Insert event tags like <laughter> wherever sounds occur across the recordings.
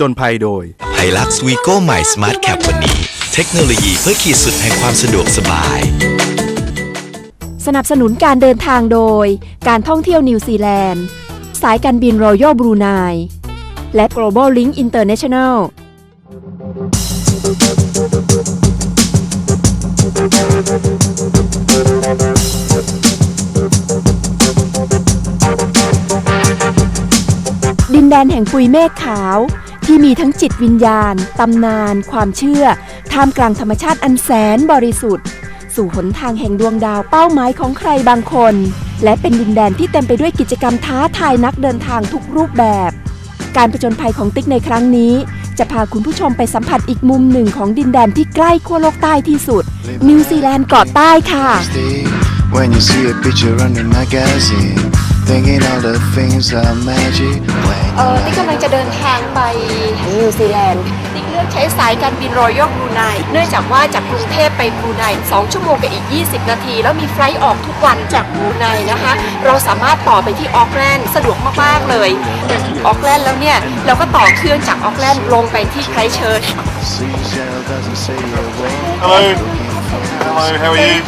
จญภัยโดยไฮลักซ์วีโก้ใหม่สมาร์ทแคปวันนี้ เทคโนโลยีเพื่อขีดสุดแห่งความสะดวกสบาย สนับสนุนการเดินทางโดย การท่องเที่ยวนิวซีแลนด์ สายการบินรอยัลบรูไนและ Global Link International ดินแดนแห่งปุยเมฆขาว ที่มีทั้งจิตวิญญาณ ตำนาน ความเชื่อ ท่ามกลางธรรมชาติอันแสนบริสุทธิ์ สู่หนทางแห่งดวงดาวเป้าหมายของใครบางคน และเป็นดินแดนที่เต็มไปด้วยกิจกรรมท้าทายนักเดินทางทุกรูปแบบ การผจญภัยของติ๊กในครั้งนี้ จะพาคุณผู้ชมไปสัมผัสอีกมุมหนึ่งของดินแดนที่ใกล้ขั้วโลกใต้ที่สุด นิวซีแลนด์เกาะใต้ค่ะ When you see a picture on the magazine, thinking all the things are magic. When เออติ๊กกำลังจะเดินทางไปนิวซีแลนด์ติ๊กเลือกใช้สายการบินรอยัลบรูไนเนื่องจากว่าจากกรุงเทพไปบรูไน2 ชั่วโมงกับอีก 20 นาที แล้วมีไฟลท์ออกทุกวันจากบรูไนนะคะ เราสามารถต่อไปที่ออกแลนด์สะดวกมากๆเลยออกแลนด์แล้วเนี่ย เราก็ต่อเครื่องจากออกแลนด์ลงไปที่ไครสต์เชิร์ช seashell doesn't say a word. Hello. Hello, how are you?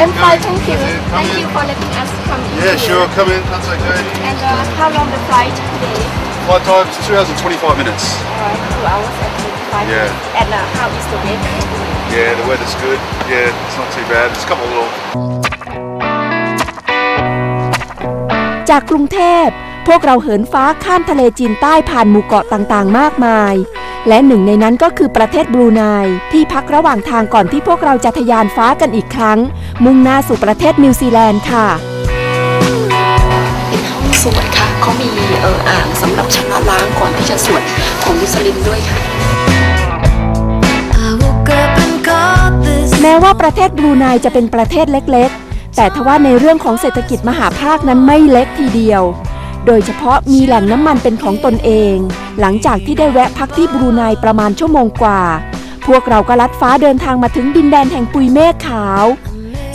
I'm fine thank you thank you for letting us come Yeah, sure, come in, that's okay. and how long the flight today Flight time's 2 hours and 25 minutes. two hours and 25 Yeah. and how is the weather Yeah, the weather's good. Yeah, it's not too bad. Just a couple of little จากกรุงเทพพวกเราเหินฟ้าข้ามทะเลจีนใต้ผ่านหมู่เกาะต่างๆ มากมาย และหนึ่งในนั้นก็คือประเทศบรูไนที่พักระหว่างทางก่อนที่พวกเราจะทะยานฟ้ากันอีกครั้ง มุ่งหน้าสู่ประเทศนิวซีแลนด์ค่ะ เป็นห้องสวดค่ะเขามีเอออ่างสำหรับชำระล้างก่อนที่จะสวดของมุสลิมด้วยค่ะ I woke up and got this แม้ว่าประเทศบรูไนจะเป็นประเทศเล็กๆ แต่ทว่าในเรื่องของเศรษฐกิจมหาภาคนั้นไม่เล็กทีเดียว โดยเฉพาะมีแหล่งน้ำมันเป็นของตนเอง หลังจากที่ได้แวะพักที่บรูไนประมาณชั่วโมงกว่า พวกเราก็ลัดฟ้าเดินทางมาถึงดินแดนแห่งปุยเมฆขาว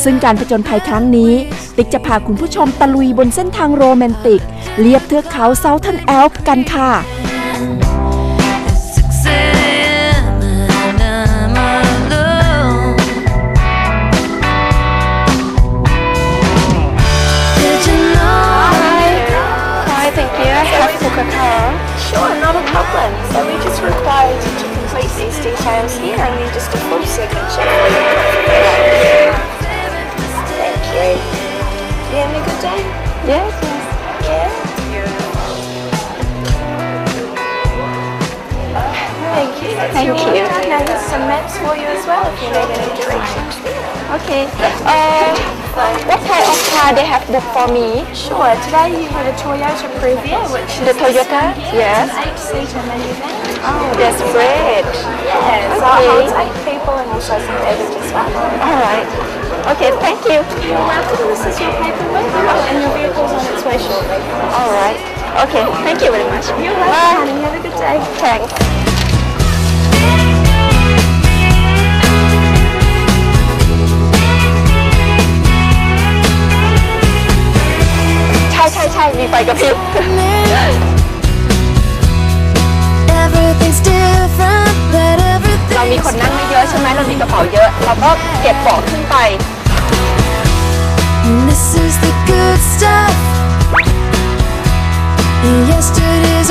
ซึ่งการผจญภัยครั้งนี้ ติ๊กจะพาคุณผู้ชมตะลุยบนเส้นทางโรแมนติก เลียบเทือกเขาเซาทันแอลป์กันค่ะ Thank you. You having a good day? Yes, yes. Yeah. Thank you. Thank you. Now there's some maps for you as well if you need any directions. Okay. Uh, what kind of car they have booked for me? Sure. Today you have a Toyota Previa, which is The Toyota? Yes. an eight-seater minivan. Oh, that's great. Yeah, so it holds eight people and also some baggage as well. All right. Okay, thank you. You're welcome. This is your paperwork, and your vehicle's on its way shortly. All right. Okay, thank you very much. You're welcome, honey. Have a good day. Thanks. ใช่มีไฟกระพริบ Everything's different, but เรามี everything's คนนั่งไม่เยอะใช่ไหมเรามีกระเป๋าเยอะ เราก็เก็บเบาะขึ้นไป And this is the good stuff. Yesterday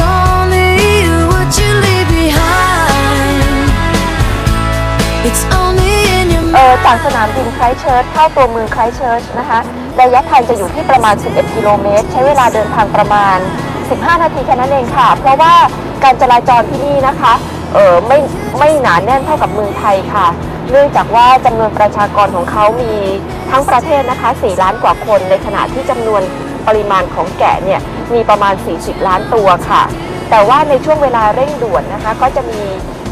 จากสนามบินไคล์เชิร์ชเข้าตัวเมืองไคล์เชิร์ชนะคะ ระยะทางจะอยู่ที่ประมาณ 11 กิโลเมตร ใช้เวลาเดินทางประมาณ 15 นาทีแค่นั้นเองค่ะ เพราะว่าการจราจรที่นี่นะคะ เออไม่ไม่หนาแน่นเท่ากับเมืองไทยค่ะ เนื่องจากว่าจำนวนประชากรของเขามีทั้งประเทศนะคะ 4 ล้านกว่าคน ในขณะที่จำนวนปริมาณของแกะเนี่ยมีประมาณ 40 ล้านตัวค่ะ แต่ว่าในช่วงเวลาเร่งด่วนนะคะ ก็จะมี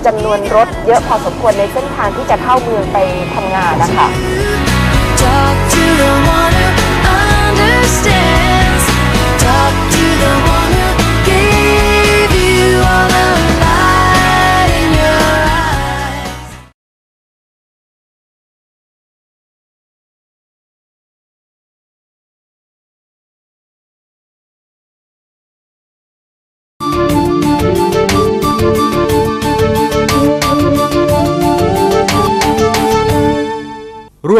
จำนวนรถเยอะพอสมควรในเส้นทางที่จะเข้าเมืองไปทำงานนะคะ Talk to the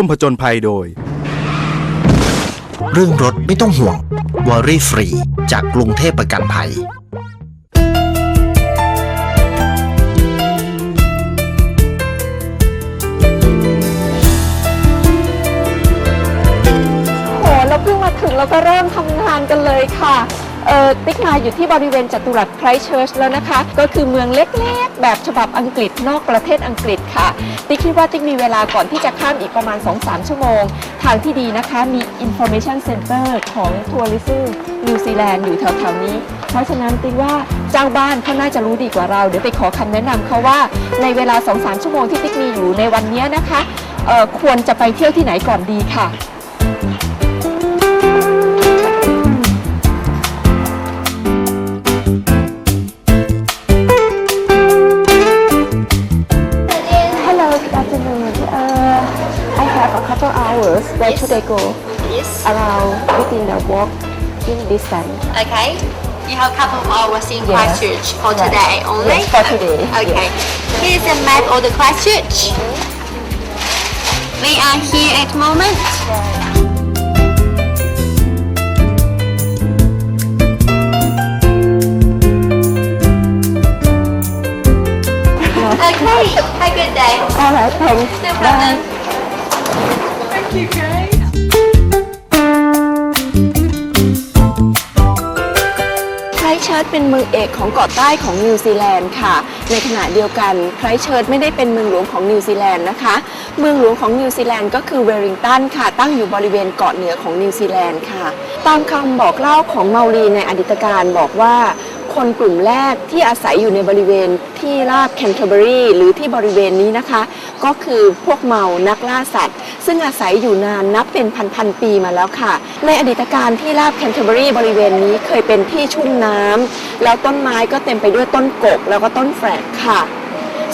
วมผจญภัยโดย เรื่องรถไม่ต้องห่วงวอรี่ฟรี จากกรุงเทพประกันภัย โหเราเพิ่งมาถึงแล้วก็เริ่มทำงานกันเลยค่ะ เออติ๊กมาอยู่ที่บริเวณจัตุรัสไครเชิร์ชแล้วนะคะ ก็คือเมืองเล็กๆ แบบฉบับอังกฤษนอกประเทศอังกฤษค่ะ ติ๊กคิดว่าติ๊กมีเวลาก่อนที่จะข้ามอีกประมาณ 2-3 ชั่วโมง ทางที่ดีนะคะมี Information Center ของ Tourism นิวซีแลนด์อยู่แถวๆนี้ เพราะฉะนั้นติ๊กว่าเจ้าบ้านเขาน่าจะรู้ดีกว่าเรา เดี๋ยวไปขอคำแนะนำเขาว่าในเวลา 2-3 ชั่วโมงที่ติ๊กมีอยู่ในวันนี้นะคะควรจะไปเที่ยวที่ไหนก่อนดีค่ะ Where yes. should I go? Yes. Around within the walking distance. Okay. You have a couple of hours in yes. Christchurch for right. today only? Yes, for today. <laughs> Okay. Yes. Here's a map of the Christchurch. We are here at the moment. Right. <laughs> Okay, have a good day. All right, thanks. No problem. Bye. Thank you, guys. เชิร์ชเป็นเมืองเอกของเกาะใต้ของนิวซีแลนด์ค่ะ ในขณะเดียวกันไครเชิร์ชไม่ได้เป็นเมืองหลวงของนิวซีแลนด์นะคะ เมืองหลวงของนิวซีแลนด์ก็คือเวลลิงตันค่ะ ตั้งอยู่บริเวณเกาะเหนือของนิวซีแลนด์ค่ะ ตามคำบอกเล่าของเมารีในอดีตการบอกว่าคนกลุ่มแรกที่อาศัยอยู่ในบริเวณที่ราบแคนเทอร์เบอรีหรือที่บริเวณนี้นะคะ ก็คือพวกเมานักล่าสัตว์ ซึ่งอาศัยอยู่นานนับเป็นพันๆปีมาแล้วค่ะ ในอดีตการที่ราบแคนเทอร์เบอรีบริเวณนี้เคยเป็นที่ชุ่มน้ำแล้วต้นไม้ก็เต็มไปด้วยต้นกก แล้วก็ต้นแฝกค่ะ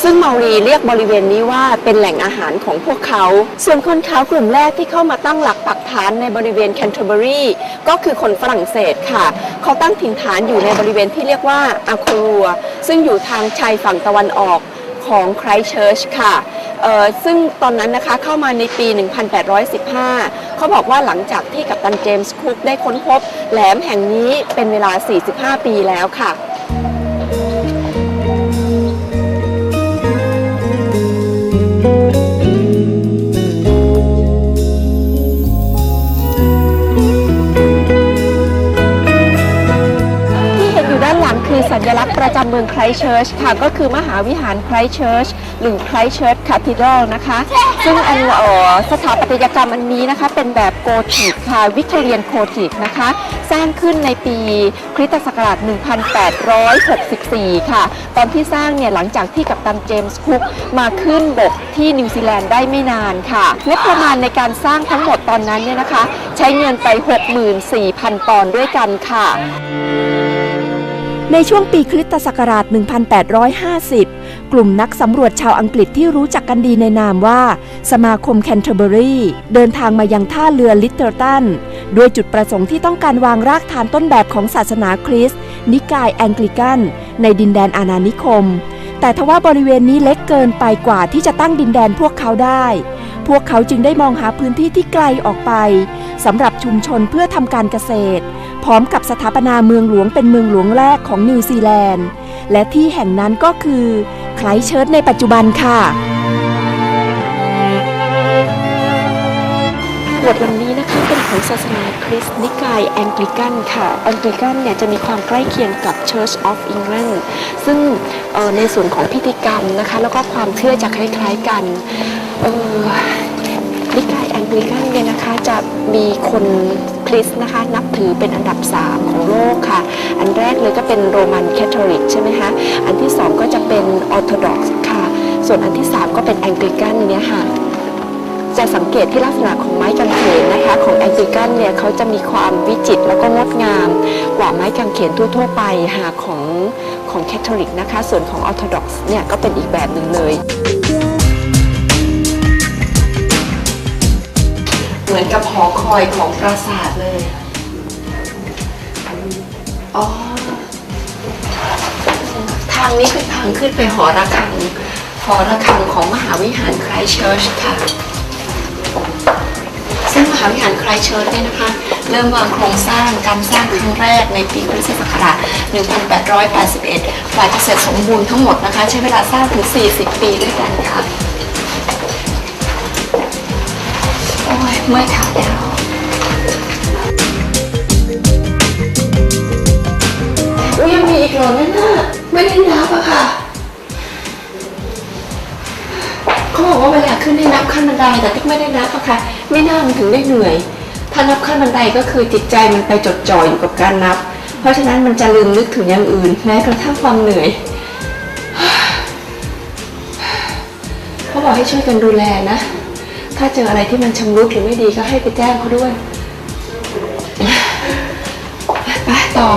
ซึ่งเมารีเรียกบริเวณนี้ว่าเป็นแหล่งอาหารของพวกเขา ส่วนคนขาวกลุ่มแรกที่เข้ามาตั้งหลักปักฐานในบริเวณแคนเทอร์เบอรีก็คือคนฝรั่งเศสค่ะ เขาตั้งถิ่นฐานอยู่ในบริเวณที่เรียกว่าอาโครัว ซึ่งอยู่ทางชายฝั่งตะวันออก ของไครเชิร์ชค่ะซึ่งตอนนั้นนะคะเข้ามาในปี 1815 เขาบอกว่าหลังจากที่กัปตันเจมส์คุกได้ค้นพบแหลมแห่งนี้เป็นเวลา 45 ปีแล้วค่ะ สัญลักษณ์ประจำเมืองไครส์เชิร์ชค่ะ ก็คือมหาวิหารไครส์เชิร์ชหรือไครส์เชิร์ชคาทีดรัลนะคะ ซึ่งอันออสถาปัตยกรรมอันนี้นะคะ เป็นแบบโกธิกค่ะวิกตอเรียนโกธิกนะคะ สร้างขึ้นในปีคริสตศักราช 1864 ค่ะ ตอนที่สร้างเนี่ยหลังจากที่กัปตันเจมส์คุกมาขึ้นบกที่นิวซีแลนด์ได้ไม่นานค่ะงบประมาณในการสร้างทั้งหมดตอนนั้นเนี่ยนะคะ ใช้เงินไป 64,000 ปอนด์ด้วยกันค่ะ ในช่วงปีคริสตศักราช 1850 กลุ่มนักสำรวจชาวอังกฤษที่รู้จักกันดีในนามว่า สมาคมแคนเทอร์เบอรี เดินทางมายังท่าเรือลิตเติลตันด้วยจุดประสงค์ที่ต้องการวางรากฐานต้นแบบของศาสนาคริสต์นิกายแองกลิกัน ในดินแดนอาณานิคม แต่ทว่าบริเวณนี้เล็กเกินไปกว่าที่จะตั้งดินแดนพวกเขาได้ พวกเขาจึงได้มองหาพื้นที่ที่ไกลออกไป สำหรับชุมชนเพื่อทำการเกษตร พร้อมกับสถาปนาเมืองหลวงเป็นเมืองหลวงแรกของนิวซีแลนด์ และที่แห่งนั้นก็คือไครสต์เชิร์ชในปัจจุบันค่ะวดลำนี้นะคะเป็นของศาสนาคริสต์นิกายแองกลิกันค่ะแองกลิกันเนี่ยจะมีความใกล้เคียงกับ Church of England ซึ่งในส่วนของพิธีกรรมนะคะ แล้วก็ความเชื่อจะคล้ายๆกันนิกาย แองกลิกันเนี่ยนะคะจะมีคนคริสต์นะคะนับถือเป็นอันดับ 3 ของโลกค่ะ อันแรกเลยก็เป็นโรมันแคทอลิกใช่ไหมคะอันที่ 2 ก็จะเป็นออร์โธดอกซ์ค่ะ ส่วนอันที่ 3 ก็เป็นแองกิกันเนี่ยค่ะจะสังเกตที่ลักษณะของไม้กางเขนนะคะ ของแองกิกันเนี่ยเขาจะมีความวิจิตรแล้วก็งดงามกว่าไม้กางเขนทั่วๆไปหาของของแคทอลิกนะคะ ส่วนของออร์โธดอกซ์เนี่ยก็เป็นอีกแบบหนึ่งเลย มือนกับหอคอยของปราสาทเลยอ๋อทางนี้เป็นทางขึ้นไปหอระฆัง หอระฆังของมหาวิหารไครสเชิร์ชค่ะ ซึ่งมหาวิหารไครสเชิร์ชเนี่ยนะคะ เริ่มวางโครงสร้างการสร้างครั้งแรกในปีพุทธศักราช 1881กว่าจะเสร็จสมบูรณ์ทั้งหมดนะคะ ใช้เวลาสร้างถึง 40 ปีด้วยกันค่ะ เมื่อยขาแล้วอุ้ยยังมีอีกเหรอนั่นน่ะไม่ได้นับอะค่ะเขาบอกว่าเวลาขึ้นให้นับขั้นบันไดแต่ที่ไม่ได้นับอะค่ะ ไม่น่ามันถึงได้เหนื่อย ถ้านับขั้นบันไดก็คือจิตใจมันไปจดจ่ออยู่กับการนับ เพราะฉะนั้นมันจะลืมนึกถึงอย่างอื่นแม้กระทั่งความเหนื่อยเขาบอกให้ช่วยกันดูแลนะ ถ้าเจออะไรที่มันชำรุดหรือไม่ดีก็ให้ไปแจ้งเขาด้วย ไปต่อ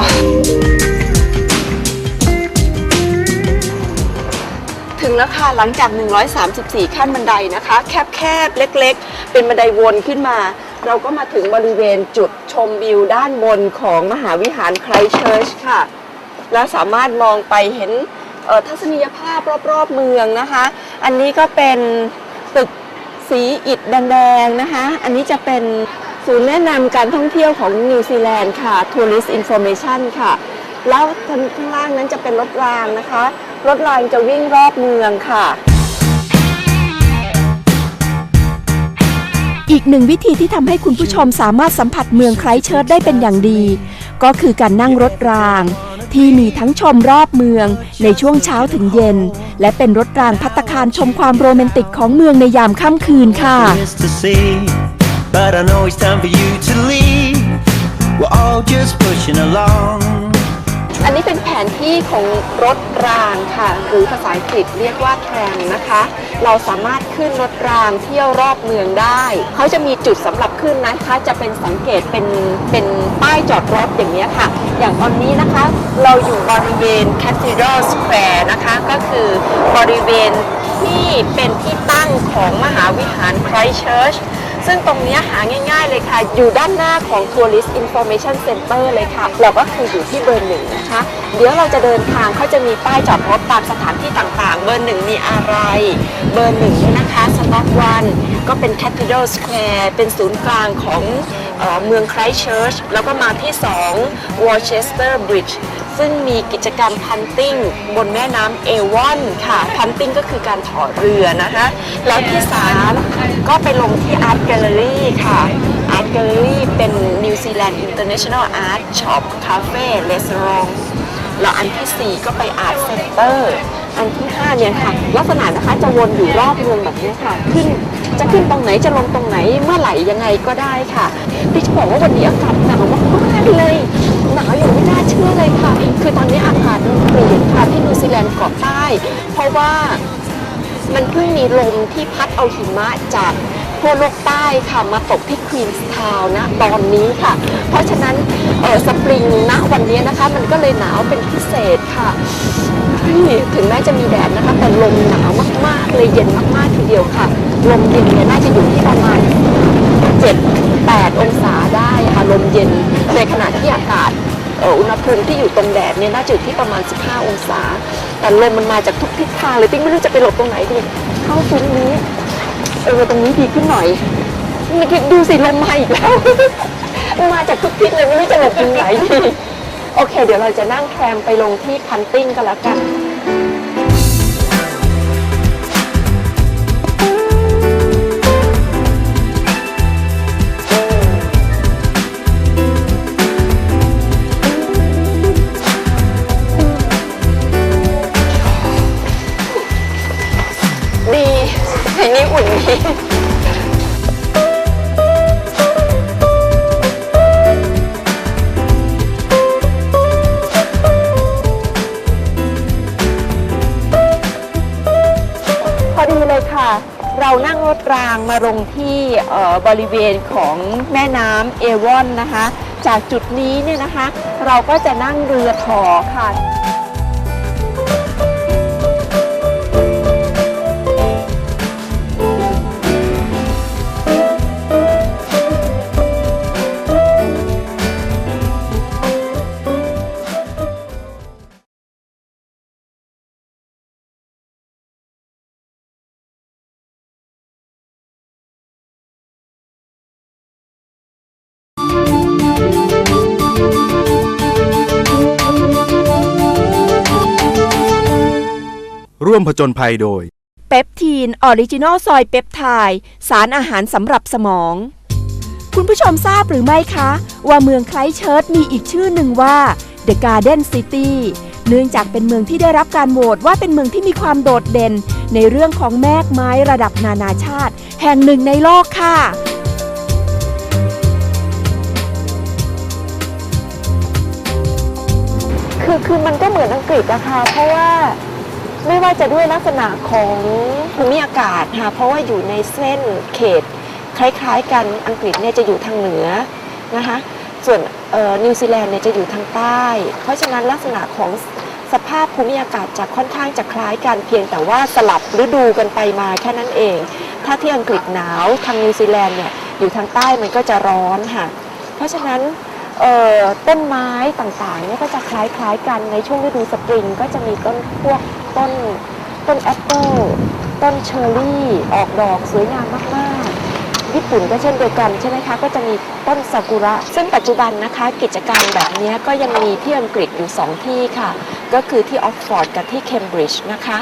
ถึงแล้วค่ะหลังจาก 134 ขั้นบันไดนะคะ แคบๆ เล็กๆ เป็นบันไดวนขึ้นมา เราก็มาถึงบริเวณจุดชมวิวด้านบนของมหาวิหารไครเชิร์ชค่ะ แล้วสามารถมองไปเห็นทัศนียภาพรอบๆเมืองนะคะ อันนี้ก็เป็นตึก สีอิฐแดงๆนะคะ อันนี้จะเป็นศูนย์แนะนำการท่องเที่ยวของนิวซีแลนด์ค่ะ Tourist Information ค่ะ แล้วข้างล่างนั้นจะเป็นรถรางนะคะ รถรางจะวิ่งรอบเมืองค่ะ อีกหนึ่งวิธีที่ทำให้คุณผู้ชมสามารถสัมผัสเมืองไครส์เชิร์ได้เป็นอย่างดี ก็คือการนั่งรถราง ที่มีทั้งชมรอบเมืองในช่วงเช้าถึงเย็น และเป็นรถรางพัตคารชมความโรแมนติกของเมืองในยามค่ำคืนค่ะ but I know it's time for you to leave. We're all just pushing along. อันนี้เป็นแผนที่ของรถรางค่ะ หรือภาษาอังกฤษเรียกว่าแทรมนะคะ เราสามารถขึ้นรถรางเที่ยวรอบเมืองได้ เขาจะมีจุดสำหรับขึ้นนะคะ จะเป็นสังเกตเป็นเป็นป้ายจอดรถอย่างนี้ค่ะ อย่างตอนนี้นะคะ เราอยู่บริเวณ Cathedral Square นะคะ ก็คือบริเวณที่เป็นที่ตั้งของมหาวิหาร Christ Church ซึ่งตรงนี้หาง่าย ๆ เลยค่ะ อยู่ด้านหน้าของ Tourist Information Center เลยค่ะ เราก็คืออยู่ที่เบอร์หนึ่งนะคะ เดี๋ยวเราจะเดินทางเขาจะมีป้ายจอดรถตามสถานที่ต่างๆ เบอร์หนึ่งมีอะไร เบอร์หนึ่งเนี่ยนะคะสต็อกวันก็เป็น Cathedral Square เป็นศูนย์กลางของเออเมือง Christchurch แล้วก็มาที่ 2 Worcester Bridge ซึ่งมีกิจกรรมพันติ้งบนแม่น้ำเอวอนค่ะพันติ้งก็คือการถอดเรือนะคะแล้วที่3ก็ไปลงที่ Art Gallery ค่ะ Art Gallery เป็น New Zealand International Art Shop Cafe Restaurant แล้วอันที่ 4 ก็ไป Art Center อันที่ 5 เนี่ยค่ะ ลักษณะนะคะจะวนอยู่รอบเมืองแบบนี้ค่ะ ขึ้นจะขึ้นตรงไหนจะลงตรงไหนเมื่อไหร่ยังไงก็ได้ค่ะพี่จะบอกว่าวันนี้อากาศหนาวมาก ว่ามันเพิ่งมีลมที่พัดเอาหิมะจากทั่วโลกใต้ค่ะมาตกที่ควีนส์ทาวน์นะตอนนี้ค่ะ เพราะฉะนั้นเออสปริงณวันนี้นะคะ มันก็เลยหนาวเป็นพิเศษค่ะถึงแม้จะมีแดดนะคะแต่ลมหนาวมากๆ เลยเย็นมากๆทีเดียวค่ะ ลมเย็นเนี่ยน่าจะอยู่ที่ประมาณ 7-8 องศาได้ค่ะลมเย็นในขณะที่อากาศอุณหภูมิที่อยู่ตรงแดดเนี่ยน่าจะอยู่ที่ประมาณ 15 องศา แต่ลมมันมาจากทุกทิศทางเลยติ๊งไม่รู้จะไปหลบตรงไหนดีเข้าซุ้มนี้เออตรงนี้ดีขึ้นหน่อยนี่คิดดูสิลมมาอีกแล้วมาจากทุกทิศเลยไม่รู้จะหลบตรงไหนดีโอเค เดี๋ยวเราจะนั่งแทรมไปลงที่พันติ้งกันแล้วกัน เรานั่งรถรางมาลงที่บริเวณของแม่น้ำเอวอนนะคะ จากจุดนี้เนี่ยนะคะ เราก็จะนั่งเรือถอค่ะ ร่วมผจญภัยโดย เปปทีนออริจินอลซอยเปปไทด์สารอาหารสำหรับสมอง คุณผู้ชมทราบหรือไม่คะ ว่าเมืองไคลเชิร์ตมีอีกชื่อหนึ่งว่า The Garden City เนื่องจากเป็นเมืองที่ได้รับการโหวตว่าเป็นเมืองที่มีความโดดเด่น ในเรื่องของแมกไม้ระดับนานาชาติ แห่งหนึ่งในโลกค่ะ คือคือมันก็เหมือนอังกฤษนะคะเพราะว่า ไม่ว่าจะด้วยลักษณะของภูมิอากาศค่ะเพราะว่าอยู่ในเส้นเขตคล้ายๆกันอังกฤษเนี่ยจะอยู่ทางเหนือนะคะส่วนนิวซีแลนด์เนี่ยจะอยู่ทางใต้ เพราะฉะนั้นลักษณะของสภาพภูมิอากาศจะค่อนข้างจะคล้ายกันเพียงแต่ว่าสลับฤดูกันไปมาแค่นั้นเอง ถ้าที่อังกฤษหนาวทางนิวซีแลนด์เนี่ยอยู่ทางใต้มันก็จะร้อนค่ะ เพราะฉะนั้น เอ่อต้นไม้ต่างๆเนี่ยก็จะคล้ายๆกันในช่วงฤดูสปริง ก็จะมีต้นพวกต้นต้นแอปเปิลต้นเชอร์รี่ออกดอกสวยงามมากๆ ญี่ปุ่นก็เช่นเดียวกันใช่ไหมคะ ก็จะมีต้นซากุระ ซึ่งปัจจุบันนะคะกิจการแบบนี้ก็ยังมีที่อังกฤษอยู่ 2 ที่ค่ะ ก็คือที่ออกฟอร์ดกับที่เคมบริดจ์นะคะ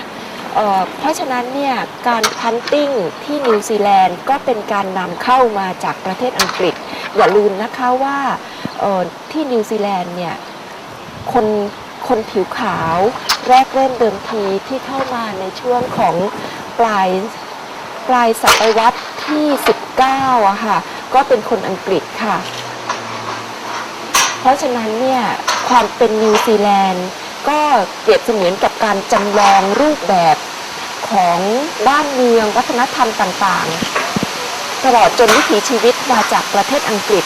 เเพราะฉะนั้นเนี่ยการพันติ้งที่นิวซีแลนด์ก็เป็นการนำเข้ามาจากประเทศอังกฤษ อย่าลืมนะคะว่า ที่นิวซีแลนด์เนี่ยคนคนผิวขาวแรกเริ่มเดิมทีที่เข้ามาในช่วงของปลายปลายศตวรรษที่ 19อะค่ะก็เป็นคนอังกฤษค่ะ เพราะฉะนั้นเนี่ยความเป็นนิวซีแลนด์ก็เปรียบเสมือนกับการจำลองรูปแบบของบ้านเมืองวัฒนธรรมต่างๆ ตลอดจนวิถีชีวิตมาจากประเทศอังกฤษ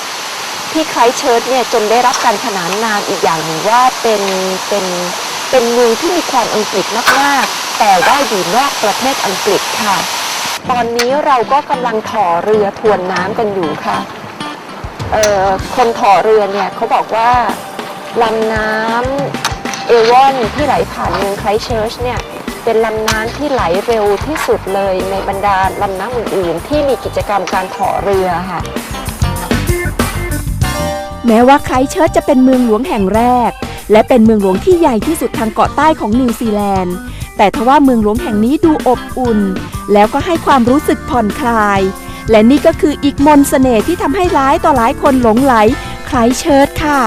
ที่ไคล์เชิร์ชเนี่ยจนได้รับการขนานนามอีกอย่างหนึ่งว่าเป็นเป็นเป็นเมืองที่มีความอังกฤษมากๆ แต่ว่าอยู่นอกประเทศอังกฤษค่ะ ตอนนี้เราก็กำลังถ่อเรือทวนน้ำกันอยู่ค่ะเอ่อคนถ่อเรือเนี่ยเขาบอกว่าลำน้ำเอวอนที่ไหลผ่านเมืองไคล์เชิร์ชเนี่ยเป็นลำน้ำที่ไหลเร็วที่สุดเลยในบรรดาลำน้ำอื่นๆ ที่มีกิจกรรมการถ่อเรือค่ะ แม้ว่าไครเชิร์ชจะเป็นเมืองหลวงแห่งแรก และเป็นเมืองหลวงที่ใหญ่ที่สุดทางเกาะใต้ของนิวซีแลนด์ แต่ทว่าเมืองหลวงแห่งนี้ดูอบอุ่น แล้วก็ให้ความรู้สึกผ่อนคลาย และนี่ก็คืออีกมนต์เสน่ห์ที่ทำให้หลายต่อหลายคนหลงไหลไครเชิร์ชค่ะ